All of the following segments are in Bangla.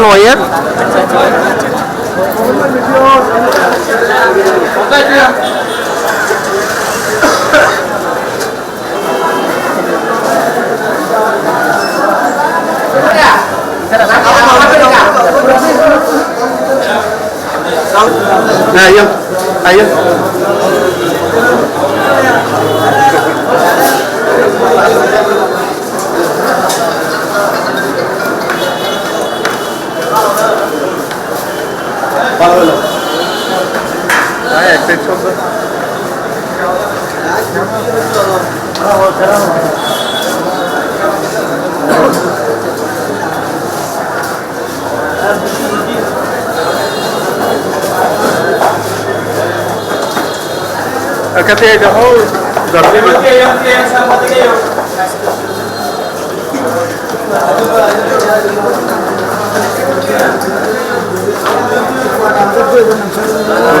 Lawyer Ayo, ayo.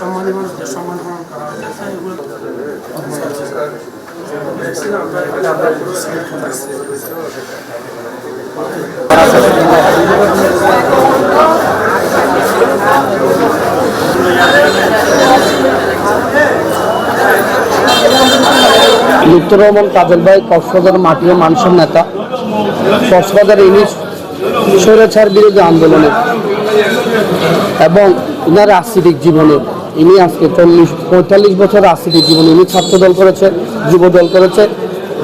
সম্মানী মানুষদের সম্মান প্রদান করা। রহমান কাজল ভাই, কক্সবাজার মাটির মানুষের নেতা। কক্সবাজার ইলিশ স্বৈরাচার বিরোধী আন্দোলনে এবং ইনার রাজনীতিক জীবনে। ইনি আজকে চল্লিশ, পঁয়তাল্লিশ বছর রাজনীতিক জীবনে ইনি ছাত্রদল করেছে, যুব দল করেছে।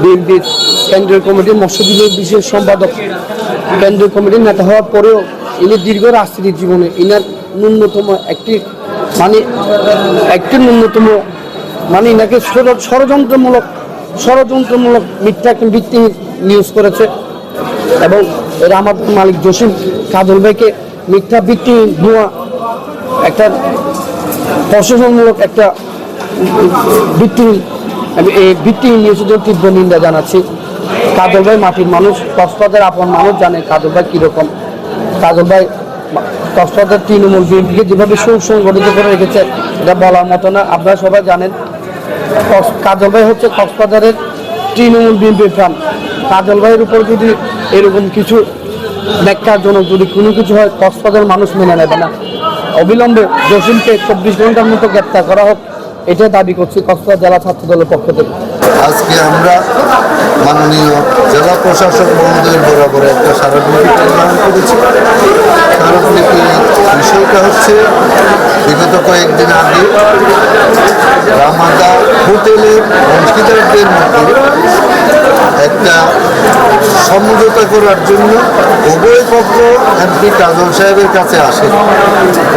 বিএনপির কেন্দ্রীয় কমিটির মৎস্যজীবী বিশেষ সম্পাদক কেন্দ্রীয় কমিটির নেতা হওয়ার পরেও ইনি দীর্ঘ রাজনীতিক জীবনে ইনার ন্যূনতম একটি মানে একটি ন্যূনতম মানে ইনাকে ষড়যন্ত্রমূলক ষড়যন্ত্রমূলক মিথ্যা ভিত্তি নিউজ করেছে। এবং আমার মালিক জসিম কাজল ভাইকে মিথ্যা ভিত্তি ধোঁয়া একটা প্রশাসনমূলক একটা ভিত্তি, আমি এই ভিত্তি নিউজের জন্য তীব্র নিন্দা জানাচ্ছি। কাজল ভাই মাটির মানুষ কক্সবাজার আপন মানুষ জানে কাজল ভাই কীরকম। কাজল ভাই কক্সবাজার তৃণমূল বিএনপিকে যেভাবে সুসংগঠিত করে রেখেছে, এটা বলার মতো না, আপনারা সবাই জানেন। কাজল ভাই হচ্ছে কক্সবাজারের তৃণমূল বিএনপির প্রাণ। কাজল ভাইয়ের উপর যদি এরকম কিছু ন্যাক্কারজনক যদি কোনো কিছু হয় কক্সবাজারের মানুষ মেনে নেবে না। অবিলম্বে জসিমকে চব্বিশ ঘণ্টার মতো গ্রেপ্তার করা হোক এটা দাবি করছি কক্সবাজার জেলা ছাত্র দলের পক্ষ থেকে। আজকে আমরা মাননীয় জেলা প্রশাসক মহোদয়ের বরাবরে একটা স্মারকলিপি প্রদান করেছি। বিষয়টা হচ্ছে, বিগত কয়েকদিন আগে রামাদা হোটেলের অংশীদারদের মধ্যে একটা সমঝোতা করার জন্য উভয় পক্ষ এমপি কাজল সাহেবের কাছে আসেন।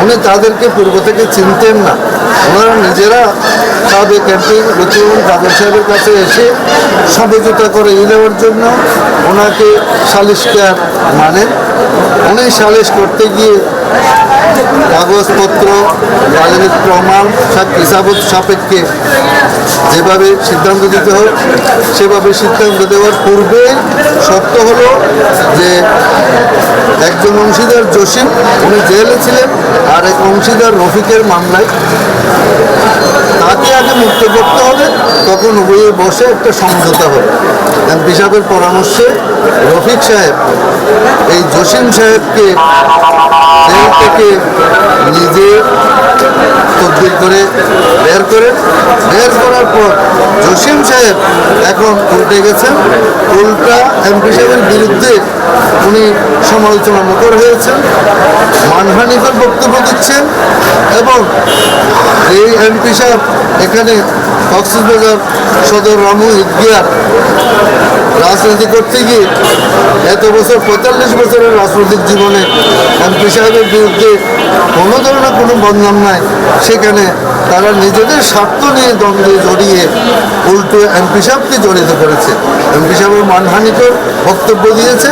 উনি তাদেরকে পূর্ব থেকে চিনতেন না। ওনারা নিজেরা সাবেক এমপি লক্ষ্মণ কাজল সাহেবের কাছে এসে সমঝোতা করে দেওয়ার জন্য ওনাকে সালিশকার মানেন উনি সালিশ করতে গিয়ে কাগজপত্র, রাজনীতিক প্রমাণ, সব সাবত সাপেক্ষে যেভাবে সিদ্ধান্ত দিতে হয়, সেভাবে সিদ্ধান্ত দেওয়ার পূর্বে সত্য হলো যে একজন অংশীদার জসিম, উনি জেলে ছিলেন, আর এক অংশীদার রফিকের মামলায়। তাকে আগে মুক্ত করতে হবে, তখন উভয়ে বসে একটা সমঝোতা হবে। সাহেবের পরামর্শে রফিক সাহেব, এই জসিম সাহেবকে জেল থেকে নিজে তদবির করে বের করেন। বের করার পর জসিম সাহেব এখন উল্টে গেছেন। উল্টা এমপি সাহেবের বিরুদ্ধে উনি সমালোচনা মুখর হয়েছেন, মানহানিকর বক্তব্য দিচ্ছেন এবং এই এমপি সাহেব এখানে কক্সবাজার সদর রামু ঈদগিয়ার রাজনীতি করতে গিয়ে এত বছর পঁয়তাল্লিশ বছরের রাজনৈতিক জীবনে এমপি সাহেবের বিরুদ্ধে কোনো ধরনের কোনো বদনাম নাই। সেখানে তারা নিজেদের স্বার্থ নিয়ে দ্বন্দ্বে জড়িয়ে উল্টো এমপি সাহেবকে জড়িত করেছে। এমপি সাহেবের মানহানিকর বক্তব্য দিয়েছে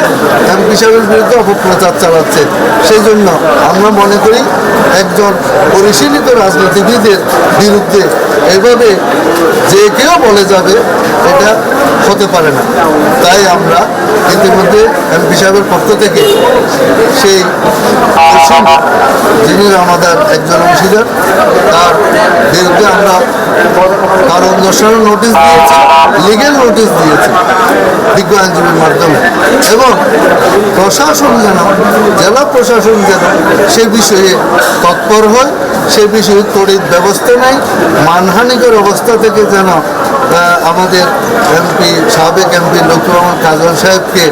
এমপি সাহেবের বিরুদ্ধে অপপ্রচার চালাচ্ছে। সেই জন্য আমরা মনে করি একজন পরিশীলিত রাজনীতিবিদের বিরুদ্ধে এভাবে যে কেউ বলে যাবে, এটা হতে পারে না। তাই আমরা ইতিমধ্যে এমপি সাহেবের পক্ষ থেকে সেই কুসুম, যিনি আমাদের একজন অংশীদার তার বিরুদ্ধে আমরা কারণ দর্শানোর নোটিশ দিয়েছি লিগেল নোটিশ দিয়েছি বিজ্ঞ আইনজীবীর মাধ্যমে। এবং প্রশাসন যেন জেলা প্রশাসন যেন সে বিষয়ে তৎপর হয় সে বিষয়ে তড়িৎ ব্যবস্থা নেয় মানহানিকর অবস্থা থেকে যেন আমাদের এমপি সাবেক এমপি লক্ষ্মণ কাজল সাহেবকে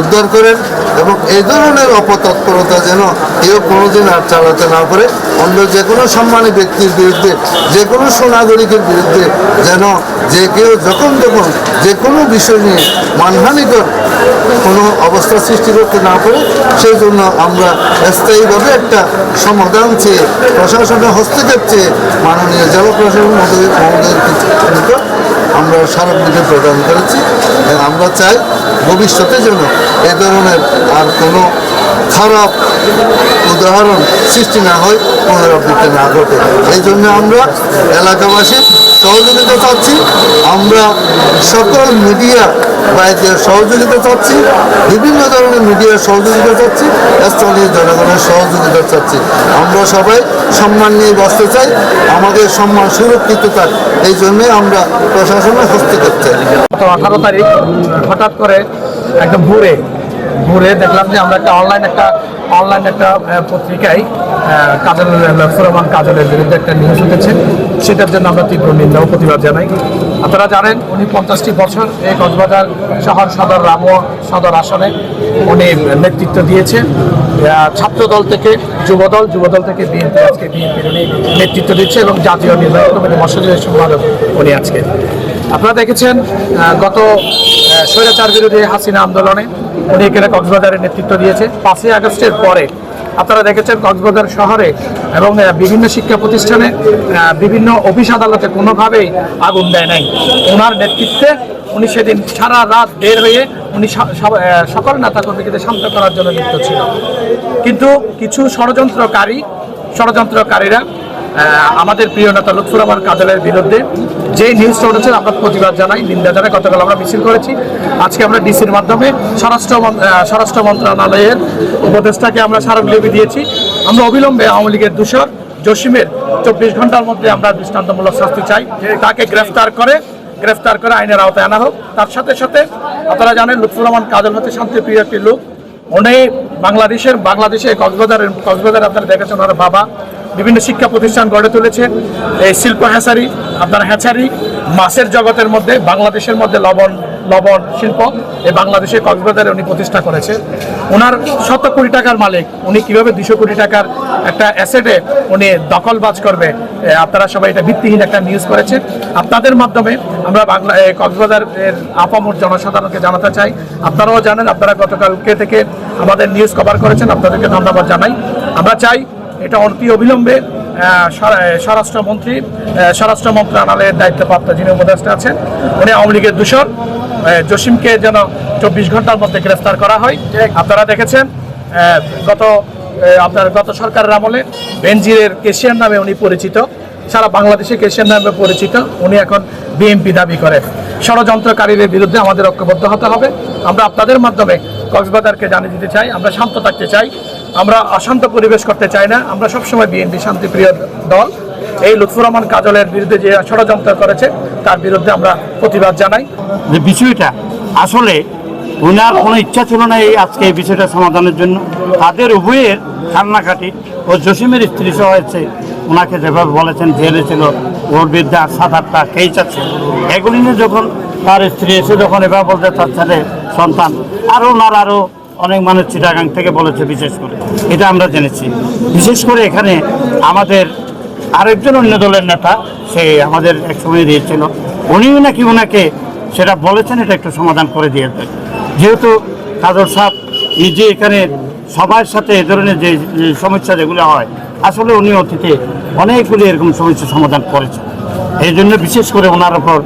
উদ্ধার করেন এবং এই ধরনের অপতৎপরতা যেন কেউ কোনোদিন আর চালাতে না পারে। অন্য যে কোনো সম্মানী ব্যক্তির বিরুদ্ধে, যে কোনো সুনাগরিকের বিরুদ্ধে যেন যে কেউ যখন তখন যে কোনো বিষয় নিয়ে মানহানিকর কোনো অবস্থা সৃষ্টি করতে না পারে, সেই জন্য আমরা স্থায়ীভাবে একটা সমাধান চেয়ে, প্রশাসনের হস্তক্ষেপ চেয়ে মাননীয় জেলা প্রশাসন মহোদয় মহোদয়ের নিকট সারা স্মারকলিপি প্রদান করেছি। এবং আমরা চাই ভবিষ্যতে যেন এ ধরনের আর কোনো খারাপ উদাহরণ সৃষ্টি না হয়, পুনরাবৃত্তি না ঘটে। এই জন্য আমরা এলাকাবাসীর সহযোগিতা চাচ্ছি। আমরা সকল মিডিয়া বাইরের সহযোগিতা চাচ্ছি। বিভিন্ন ধরনের মিডিয়ার সহযোগিতা চাচ্ছি। স্থানীয় জনগণের সহযোগিতা চাচ্ছি। আমরা সবাই সম্মান নিয়ে বাঁচতে চাই। আমাদের সম্মান সুরক্ষিত থাক। এই জন্যে আমরা প্রশাসনের হস্তক্ষেপ চাই। আঠারো তারিখ হঠাৎ করে একদম ভোরে ভোরে দেখলাম যে আমরা একটা অনলাইন একটা অনলাইন একটা পত্রিকায় কাজল লক্ষ্মরমান কাজলের বিরুদ্ধে একটা নিউজ উঠেছে। সেটার জন্য আমরা তীব্র নিন্দা ও প্রতিবাদ জানাই। আপনারা জানেন, উনি পঞ্চাশটি বছর এই কক্সবাজার শহর সদর রাম সদর আসনে উনি নেতৃত্ব দিয়েছে। ছাত্র দল থেকে যুবদল যুবদল থেকে বিএনপি, আজকে বিএনপির উনি নেতৃত্ব দিচ্ছে এবং জাতীয় নির্বাহী কমিটি মসজিদের সম্পাদক উনি আজকে। আপনারা দেখেছেন গত স্বৈরাচার বিরোধী হাসিনা আন্দোলনে উনি এখানে কক্সবাজারের নেতৃত্ব দিয়েছে। পাঁচই আগস্টের পরে আপনারা দেখেছেন কক্সবাজার শহরে এবং বিভিন্ন শিক্ষা প্রতিষ্ঠানে বিভিন্ন অফিস আদালতে কোনোভাবেই আগুন দেয় নাই। ওনার নেতৃত্বে উনি সেদিন সারা রাত বের হয়ে উনি সকল নেতাকর্মীকে শান্ত করার জন্য লিপ্ত ছিল কিন্তু কিছু ষড়যন্ত্রকারী, ষড়যন্ত্রকারীরা আমাদের প্রিয় নেতা লুৎফুর রহমান কাজলের বিরুদ্ধে যে নিউজটা উঠেছে, আমরা প্রতিবাদ জানাই, নিন্দা জানাই। গতকাল আমরা মিছিল করেছি। আজকে আমরা ডিসির মাধ্যমে স্বরাষ্ট্র স্বরাষ্ট্র মন্ত্রণালয়ের উপদেষ্টাকে আমরা স্মারকলিপি দিয়েছি। আমরা অবিলম্বে আওয়ামী লীগের দূষর জসিমের চব্বিশ ঘণ্টার মধ্যে আমরা দৃষ্টান্তমূলক শাস্তি চাই। তাকে গ্রেফতার করে গ্রেফতার করে আইনের আওতায় আনা হোক। তার সাথে সাথে আপনারা জানেন, লুৎফুর রহমান কাজল হচ্ছে শান্তিপ্রিয় একটি লোক। উনি বাংলাদেশের, বাংলাদেশে কক্সবাজারের, কক্সবাজার আপনারা দেখেছেন, ওনার বাবা বিভিন্ন শিক্ষা প্রতিষ্ঠান গড়ে তুলেছে। এই শিল্প হ্যাচারি আপনার হ্যাচারি মাছের জগতের মধ্যে বাংলাদেশের মধ্যে লবণ লবণ শিল্প এই বাংলাদেশের কক্সবাজারে উনি প্রতিষ্ঠা করেছে। ওনার শত কোটি টাকার মালিক উনি কীভাবে দুশো কোটি টাকার একটা অ্যাসেটে উনি দখলবাজ করবে আপনারা সবাই এটা ভিত্তিহীন একটা নিউজ করেছেন। আপনাদের মাধ্যমে আমরা বাংলা এ, কক্সবাজার এর আপামর জনসাধারণকে জানাতে চাই। আপনারাও জানেন আপনারা গতকালকে থেকে আমাদের নিউজ কভার করেছেন আপনাদেরকে ধন্যবাদ জানাই। আমরা চাই এটা অতি অবিলম্বে স্বরাষ্ট্রমন্ত্রী স্বরাষ্ট্র মন্ত্রণালয়ের দায়িত্বপ্রাপ্ত যিনি উপদেষ্টা আছেন, উনি আওয়ামী লীগের দূষণ জসিমকে যেন চব্বিশ ঘণ্টার মধ্যে গ্রেফতার করা হয়। আপনারা দেখেছেন গত আপনার গত সরকারের আমলে বেনজিরের কেশিয়ার নামে উনি পরিচিত, সারা বাংলাদেশে কেশিয়ার নামে পরিচিত, উনি এখন বিএনপি দাবি করেন। ষড়যন্ত্রকারীদের বিরুদ্ধে আমাদের ঐক্যবদ্ধ হতে হবে। আমরা আপনাদের মাধ্যমে কক্সবাজারকে জানিয়ে দিতে চাই, আমরা শান্ত থাকতে চাই। আমরা অশান্ত পরিবেশ করতে চাই না। আমরা সবসময় বিএনপি শান্তিপ্রিয় দল। এই লুৎফুর রহমান কাজলের বিরুদ্ধে যে ষড়যন্ত্র করেছে, তার বিরুদ্ধে আমরা প্রতিবাদ জানাই। যে বিষয়টা, আসলে ওনার কোনো ইচ্ছা ছিল না এই আজকে এই বিষয়টা সমাধানের জন্য। তাদের উভয়ের কান্নাকাটি ও জসিমের স্ত্রী সহ হয়েছে। ওনাকে যেভাবে বলেছেন, জেলে ছিল, ওর আর সাত আটটা কেস আছে। এগুলি নিয়ে যখন তার স্ত্রী এসে যখন এভাবে বলতে তার ছেলে সন্তান আরও ওনার আরও অনেক মানুষ চিটাগাং থেকে বলেছে বিশেষ করে। এটা আমরা জেনেছি। বিশেষ করে এখানে আমাদের আরেকজন অন্য দলের নেতা, সে আমাদের এক সময় দিয়েছিল। উনিও নাকি ওনাকে সেটা বলেছেন, এটা একটু সমাধান করে দিয়েছে যেহেতু কাজল সাহেব নিজে এখানে সবার সাথে এ ধরনের যে সমস্যা যেগুলো হয়, আসলে উনি অতীতে অনেকগুলি এরকম সমস্যার সমাধান করেছেন। এই জন্য বিশেষ করে ওনার ওপর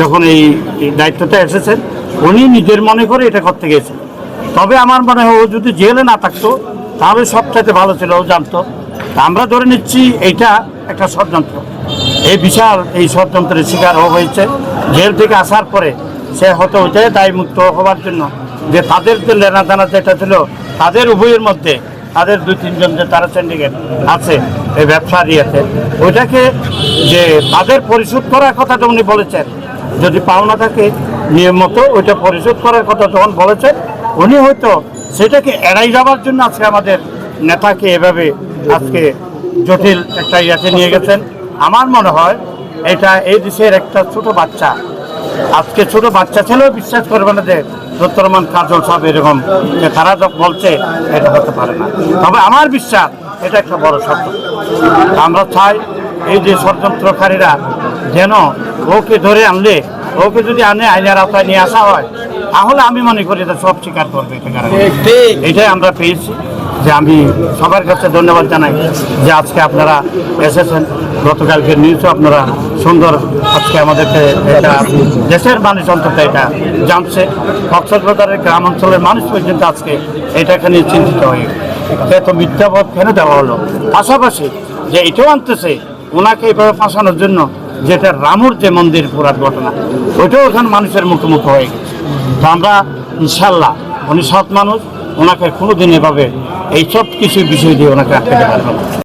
যখন এই দায়িত্বটা এসেছেন উনি নিজের মনে করে এটা করতে গেছেন। তবে আমার মনে হয় ও যদি জেলে না থাকতো, তাহলে সব সবচাইতে ভালো ছিল, ও জানতো। আমরা ধরে নিচ্ছি এইটা একটা ষড়যন্ত্র। এই বিশাল এই ষড়যন্ত্রের শিকার হয়েছে। জেল থেকে আসার পরে সে হয়তো ওইটাই দায়মুক্ত হওয়ার জন্য যে তাদের যে লেনাদানা যেটা ছিল, তাদের উভয়ের মধ্যে তাদের দুই তিনজন যে তারা সিন্ডিকেট আছে, এই ব্যবসার ইয়েতে, ওইটাকে যে তাদের পরিশোধ করার কথাটা উনি বলেছেন। যদি পাওনা থাকে, নিয়ম মতো ওইটা পরিশোধ করার কথা যখন বলেছেন উনি হয়তো সেটাকে এড়াই যাওয়ার জন্য আজকে আমাদের নেতাকে এভাবে আজকে জটিল একটা ইয়াতে নিয়ে গেছেন। আমার মনে হয় এটা এই দেশের একটা ছোট বাচ্চা। আজকে ছোট বাচ্চা ছেলেও বিশ্বাস করবে না যে দত্তরমান কাজল সাহেব এরকম যে তারা যখন বলছে, এটা হতে পারে না। তবে আমার বিশ্বাস এটা একটা বড় শব্দ আমরা চাই এই যে ষড়যন্ত্রকারীরা যেন ওকে ধরে আনলে ওকে যদি আনে, আইনের আওতায় নিয়ে আসা হয় তাহলে আমি মনে করি এটা সব স্বীকার করবে এটা কারণে এটাই আমরা পেয়েছি যে আমি সবার কাছে ধন্যবাদ জানাই যে আজকে আপনারা এসেছেন। গতকালকে নিউজও আপনারা সুন্দর আজকে আমাদেরকে এটা দেশের মানুষ অন্তত এটা জানছে। কক্সবাজারের গ্রাম অঞ্চলের মানুষ পর্যন্ত আজকে এটাকে নিয়ে চিন্তিত হয়ে। এত মিথ্যাবোধ কেন দেওয়া হলো? পাশাপাশি যে এটাও আনতেছে ওনাকে এইভাবে ফাঁসানোর জন্য যেটা রামুর যে মন্দির পুরার ঘটনা ওইটাও ওখানে মানুষের মুখোমুখি হয়ে গেছে। তো আমরা ইনশাল্লাহ উনি সৎ মানুষ, ওনাকে কোনোদিন এভাবে এই সব কিছু বিষয় দিয়ে ওনাকে আটকাতে পারব না।